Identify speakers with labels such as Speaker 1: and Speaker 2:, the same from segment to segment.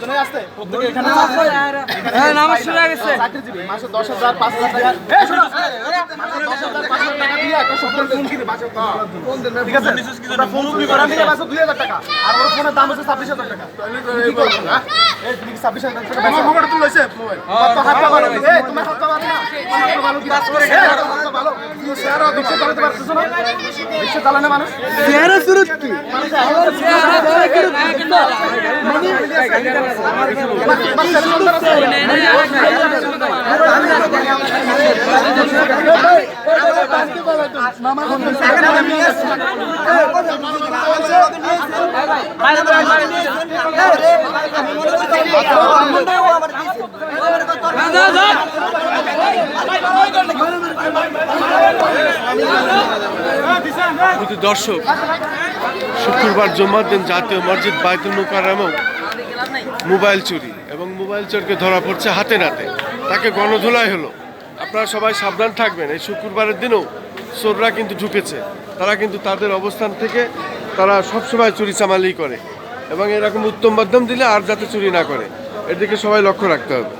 Speaker 1: হইল।
Speaker 2: হ্যাঁ নামাজ শুরু হয়ে গেছে।
Speaker 1: মাসে দশ হাজার টাকা। এই শোনো, মাসে দশ হাজার টাকা দিয়ে একটা সফল ফোন কিনে বাসে ঠিক আছে? ওটা ফোন কিনে ওরা নিয়ে বাসে দুই হাজার টাকা। আর ওর ফোনের দাম হচ্ছে টাকা। হ্যাঁ? এই তুমি কি ছাব্বিশ হাজার টাকা আমার মোবাইলটা তুলে লইছে মোবাইল। কত হাত পা ভালো এই তোমার হাত পা ভালো না? আমার ভালো কি কাজ করে এই হাত পা ভালো তুমি শেয়ার রিক্সা চালাতে পারতেছো না? রিক্সা চালানো মানুষ?
Speaker 2: সুরত কি?
Speaker 3: দর্শক শুক্রবার জমার দিন জাতীয় মসজিদ বাইতুল মুকাররমও মোবাইল চুরি এবং মোবাইল চোরকে ধরা পড়ছে হাতে নাতে। তাকে গণধোলাই হলো। আপনারা সবাই সাবধান থাকবেন। এই শুক্রবারের দিনও চোররা কিন্তু ঢুকেছে। তারা কিন্তু তাদের অবস্থান থেকে তারা সবসময় চুরি চামালি করে এবং এরকম উত্তম মাধ্যম দিলে আর যাতে চুরি না করে। এর দিকে সবাই লক্ষ্য রাখতে হবে।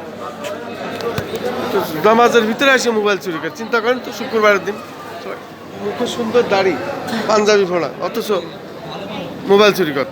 Speaker 3: নামাজের ভিতরে এসে মোবাইল চুরি করে। চিন্তা করেন তো শুক্রবারের দিন। মুখে সুন্দর দাড়ি, পাঞ্জাবি ফোড়া অথচ মোবাইল চুরি করে।